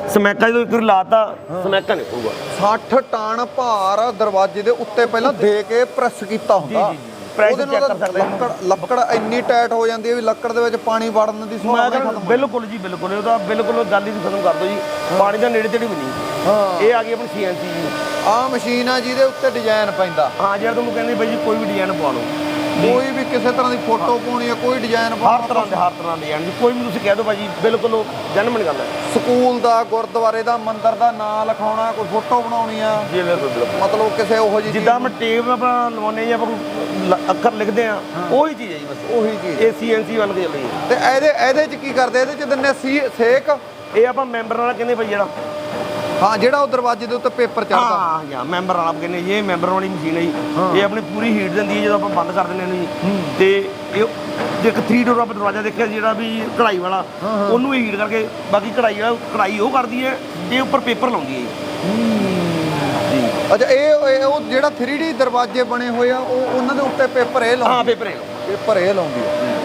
ਸਮੈਕਾ ਜਦੋਂ ਇੱਕ ਵਾਰੀ ਲਾਤਾ ਸਮੈਕਾ ਨਹੀਂ ਖੁੜੂਗਾ 60 ਟਨ ਭਾਰ ਦਰਵਾਜ਼ੇ ਦੇ ਉੱਤੇ ਪਹਿਲਾਂ ਦੇ ਕੇ ਪ੍ਰੈਸ ਕੀਤਾ ਹੁੰਦਾ। ਕਰ ਸਕਦੇ ਹਾਂ। ਲੱਕੜ ਲੱਕੜ ਇੰਨੀ ਟਾਈਟ ਹੋ ਜਾਂਦੀ ਹੈ ਵੀ ਲੱਕੜ ਦੇ ਵਿੱਚ ਪਾਣੀ ਵੜਨ ਦੀ ਸੰਭਾਵਨਾ ਖਤਮ ਬਿਲਕੁਲ ਜੀ ਬਿਲਕੁਲ। ਉਹਦਾ ਬਿਲਕੁਲ ਗੱਲ ਹੀ ਖਤਮ ਕਰ ਦਿਓ ਜੀ ਪਾਣੀ ਦਾ ਨੇੜੇ ਤੇੜੇ ਵੀ ਨਹੀਂ। ਹਾਂ। ਇਹ ਆ ਗਈ ਆਪਣੀ ਸੀਐਨਸੀ ਜੀ। ਆ ਮਸ਼ੀਨ ਆ ਜਿਹਦੇ ਉੱਤੇ ਡਿਜ਼ਾਈਨ ਪੈਂਦਾ। ਹਾਂ ਜਿਹੜਾ ਤੁਹਾਨੂੰ ਕਹਿੰਦੇ ਬਾਈ ਜੀ ਕੋਈ ਵੀ ਡਿਜ਼ਾਈਨ ਪਵਾ ਲਓ। ਕੋਈ ਵੀ ਕਿਸੇ ਤਰ੍ਹਾਂ ਦੀ ਫੋਟੋ ਪਾਉਣੀ ਹੈ ਕੋਈ ਡਿਜ਼ਾਈਨ ਹਰ ਤਰ੍ਹਾਂ ਦੇ ਹਰ ਤਰ੍ਹਾਂ ਦੇ ਡਿਜ਼ਾਈਨ ਕੋਈ ਵੀ ਤੁਸੀਂ ਕਹਿ ਦਿਓ ਭਾਜੀ ਬਿਲਕੁਲ ਉਹ ਜਨਮਨ ਗੱਲ ਹੈ। ਸਕੂਲ ਦਾ ਗੁਰਦੁਆਰੇ ਦਾ ਮੰਦਿਰ ਦਾ ਨਾਂ ਲਿਖਾਉਣਾ ਕੋਈ ਫੋਟੋ ਬਣਾਉਣੀ ਆ। ਜੀ ਬਿਲਕੁਲ ਬਿਲਕੁਲ। ਮਤਲਬ ਕਿਸੇ ਉਹੋ ਜਿਹੀ ਜਿੱਦਾਂ ਆਪਾਂ ਟੇਪ ਆਪਾਂ ਲਵਾਉਨੇ ਜਾਂ ਆਪਾਂ ਅੱਖਰ ਲਿਖਦੇ ਆ ਉਹੀ ਚੀਜ਼ ਹੈ ਜੀ ਬਸ। ਉਹੀ ਚੀਜ਼ ਇਹ ਸੀਐਨਸੀ ਬਣ ਕੇ ਚੱਲੀ ਹੈ ਤੇ ਇਹਦੇ ਇਹਦੇ ਚ ਕੀ ਕਰਦੇ ਇਹਦੇ ਚ ਦਿੰਨੇ ਸੀ ਸੇਕ? ਇਹ ਆਪਾਂ ਮੈਂਬਰ ਵਾਲਾ ਕਹਿੰਦੇ ਭਾਈ ਜਿਹੜਾ ਹਾਂ ਜਿਹੜਾ ਉਹ ਦਰਵਾਜ਼ੇ ਦੇ ਉੱਤੇ ਪੇਪਰ ਚੜਦਾ ਹਾਂ ਜਾਂ ਮੈਂਬਰ ਵਾਲਾ ਕਹਿੰਦੇ ਇਹ ਮੈਂਬਰ ਵਾਲੀ ਮਸ਼ੀਨ ਹੈ ਜੀ। ਇਹ ਆਪਣੀ ਪੂਰੀ ਹੀਟ ਦਿੰਦੀ ਹੈ ਜਦੋਂ ਆਪਾਂ ਬੰਦ ਕਰ ਦਿੰਦੇ ਨੇ ਜੀ। ਤੇ ਇਹ ਇੱਕ 3 ਡੋਰ ਆਪਾਂ ਦਰਵਾਜ਼ਾ ਦੇਖਿਆ ਜਿਹੜਾ ਵੀ ਕਢਾਈ ਵਾਲਾ ਉਹਨੂੰ ਹੀਟ ਕਰਕੇ ਬਾਕੀ ਕਢਾਈ ਵਾਲਾ ਕਢਾਈ ਉਹ ਕਰਦੀ ਹੈ ਤੇ ਉੱਪਰ ਪੇਪਰ ਲਾਉਂਦੀ ਹੈ ਜੀ। ਅੱਛਾ ਇਹ ਉਹ ਜਿਹੜਾ 3D ਦਰਵਾਜ਼ੇ ਬਣੇ ਹੋਏ ਆ ਉਹ ਉਹਨਾਂ ਦੇ ਉੱਤੇ ਪੇਪਰ ਇਹ ਹਾਂ ਲਾਉਂਦੀ ਹੈ। ਪੇਪਰ ਇਹ ਲਾਉਂਦੀ ਆ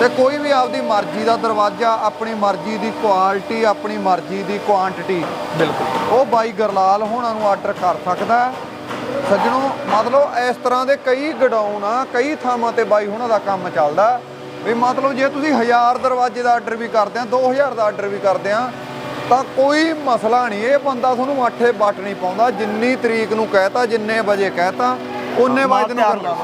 ਤੇ ਕੋਈ ਵੀ ਆਪਦੀ ਮਰਜ਼ੀ ਦਾ ਦਰਵਾਜ਼ਾ ਆਪਣੀ ਮਰਜ਼ੀ ਦੀ ਕੁਆਲਿਟੀ ਆਪਣੀ ਮਰਜ਼ੀ ਦੀ ਕੁਆਂਟੀਟੀ ਬਿਲਕੁਲ। ਉਹ ਬਾਈ ਗਰਲਾਲ ਹੋਣਾ ਨੂੰ ਆਰਡਰ ਕਰ ਸਕਦਾ। ਸੱਜਣੋ ਮਤਲਬ ਇਸ ਤਰ੍ਹਾਂ ਦੇ ਕਈ ਗਡਾਊਨ ਆ ਕਈ ਥਾਵਾਂ ਤੇ ਬਾਈ ਹੁਣਾਂ ਦਾ ਕੰਮ ਚੱਲਦਾ ਵੀ ਮਤਲਬ ਜੇ ਤੁਸੀਂ 1000 ਦਰਵਾਜ਼ੇ ਦਾ ਆਰਡਰ ਵੀ ਕਰਦੇ ਆ 2000 ਦਾ ਆਰਡਰ ਵੀ ਕਰਦੇ ਆ ਤਾਂ ਕੋਈ ਮਸਲਾ ਨਹੀਂ। ਇਹ ਬੰਦਾ ਤੁਹਾਨੂੰ ਆਠੇ ਬੱਟ ਨਹੀਂ ਪਾਉਂਦਾ। ਜਿੰਨੀ ਤਰੀਕ ਨੂੰ ਕਹਿਤਾ ਜਿੰਨੇ ਵਜੇ ਕਹਿਤਾ ਉਹਨੇ ਵਜੇ ਨੂੰ ਕਰਨਾ।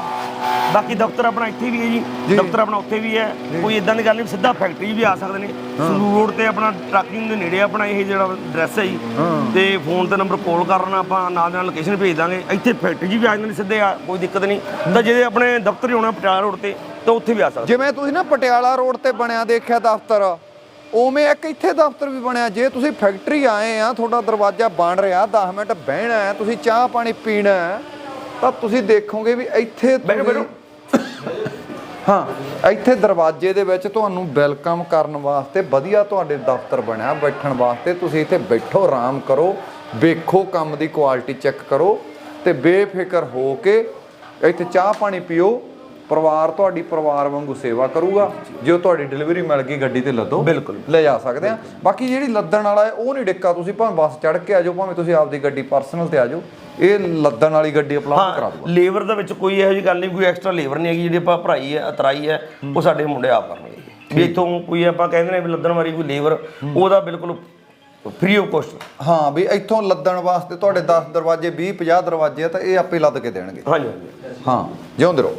ਬਾਕੀ ਦਫ਼ਤਰ ਆਪਣਾ ਇੱਥੇ ਵੀ ਹੈ ਜੀ। ਦਫ਼ਤਰ ਆਪਣਾ ਉੱਥੇ ਵੀ ਹੈ। ਕੋਈ ਇਦਾਂ ਦੀ ਗੱਲ ਨਹੀਂ ਸਿੱਧਾ ਫੈਕਟਰੀ ਵੀ ਆ ਸਕਦੇ ਨੇ। ਸੰਗਰੂਰ ਰੋਡ ਤੇ ਆਪਣਾ ਟਰੱਕਿੰਗ ਦੇ ਨੇੜੇ ਆਪਣਾ ਇਹ ਜਿਹੜਾ ਐਡਰੈਸ ਹੈ ਜੀ। ਤੇ ਫੋਨ ਤੇ ਨੰਬਰ ਕਾਲ ਕਰਨਾ ਆਪਾਂ ਨਾਲ ਨਾਲ ਲੋਕੇਸ਼ਨ ਭੇਜ ਦਾਂਗੇ। ਇੱਥੇ ਫੈਕਟਰੀ ਵੀ ਆ ਜਾਂਦੇ ਨੇ ਸਿੱਧੇ ਆ ਕੋਈ ਦਿੱਕਤ ਨਹੀਂ। ਤਾਂ ਜਿਹਦੇ ਆਪਣੇ ਦਫ਼ਤਰ ਹੀ ਹੋਣਾ ਪਟਿਆਲਾ ਰੋਡ ਤੇ ਤਾਂ ਉੱਥੇ ਵੀ ਆ ਸਕਦੇ। ਜਿਵੇਂ ਤੁਸੀਂ ਨਾ ਪਟਿਆਲਾ ਰੋਡ ਤੇ ਬਣਿਆ ਦੇਖਿਆ ਦਫ਼ਤਰ ਉਵੇਂ ਇੱਕ ਇੱਥੇ ਦਫ਼ਤਰ ਵੀ ਬਣਿਆ। ਜੇ ਤੁਸੀਂ ਫੈਕਟਰੀ ਆਏ ਆ ਤੁਹਾਡਾ ਦਰਵਾਜ਼ਾ ਬਣ ਰਿਹਾ 10 ਮਿੰਟ ਬਹਿਣਾ ਤੁਸੀਂ ਚਾਹ ਪਾਣੀ ਪੀਣਾ ਤਾਂ ਤੁਸੀਂ ਦੇਖੋਗੇ ਵੀ ਇੱਥੇ ਬੈਠੋ, ਹਾਂ ਇੱਥੇ ਦਰਵਾਜ਼ੇ ਦੇ ਵਿੱਚ ਤੁਹਾਨੂੰ ਵੈਲਕਮ ਕਰਨ ਵਾਸਤੇ ਵਧੀਆ ਤੁਹਾਡੇ ਦਫ਼ਤਰ ਬਣਿਆ ਬੈਠਣ ਵਾਸਤੇ। ਤੁਸੀਂ ਇੱਥੇ ਬੈਠੋ ਆਰਾਮ ਕਰੋ ਵੇਖੋ ਕੰਮ ਦੀ ਕੁਆਲਿਟੀ ਚੈੱਕ ਕਰੋ ਤੇ ਬੇਫਿਕਰ ਹੋ ਕੇ ਇੱਥੇ ਚਾਹ ਪਾਣੀ ਪੀਓ। ਪਰਿਵਾਰ ਤੁਹਾਡੀ ਪਰਿਵਾਰ ਵਾਂਗੂ ਸੇਵਾ ਕਰੂਗਾ। ਜੋ ਤੁਹਾਡੀ ਡਿਲੀਵਰੀ ਮਿਲ ਗਈ ਗੱਡੀ ਤੇ ਲੱਦੋ ਬਿਲਕੁਲ। ਲੈ ਜਾ ਸਕਦੇ ਆ। ਬਾਕੀ ਜਿਹੜੀ ਲੱਦਣ ਵਾਲਾ ਹੈ ਉਹ ਨਹੀਂ ਡਿੱਕਾ। ਤੁਸੀਂ ਭਾਵੇਂ ਬੱਸ ਚੜ੍ਹ ਕੇ ਆ ਜਾਓ ਭਾਵੇਂ ਤੁਸੀਂ ਆਪਦੀ ਗੱਡੀ ਪਰਸਨਲ ਤੇ ਆ ਜਾਓ। ਇਹ ਲੱਦਣ ਵਾਲੀ ਗੱਡੀ ਉਪਲਬਧ ਕਰਾ ਹਾਂ ਦੂਗਾ ਲੇਬਰ ਦੇ ਵਿੱਚ ਕੋਈ ਇਹੋ ਜਿਹੀ ਗੱਲ ਨਹੀਂ ਕੋਈ ਐਕਸਟਰਾ ਲੇਬਰ ਨਹੀਂ ਹੈਗੀ ਜਿਹੜੀ ਆਪਾਂ ਭਰਾਈ ਹੈ ਅਤਰਾਈ ਹੈ ਉਹ ਸਾਡੇ ਮੁੰਡੇ ਆਪ ਕਰਨਗੇ। ਵੀ ਇੱਥੋਂ ਕੋਈ ਆਪਾਂ ਕਹਿੰਦੇ ਨੇ ਵੀ ਲੱਦਣ ਵਾਲੀ ਕੋਈ ਲੇਬਰ ਉਹਦਾ ਬਿਲਕੁਲ ਫ੍ਰੀ ਆਫ ਕੋਸਟ ਹਾਂ ਵੀ ਇੱਥੋਂ ਲੱਦਣ ਵਾਸਤੇ ਤੁਹਾਡੇ 10 ਦਰਵਾਜ਼ੇ 20 50 ਦਰਵਾਜ਼ੇ ਆ ਤਾਂ ਇਹ ਆਪੇ ਲੱਦ ਕੇ ਦੇਣਗੇ। ਹਾਂਜੀ ਹਾਂਜੀ। ਹਾਂ ਜਿਉਂਦੇ ਰਹੋ।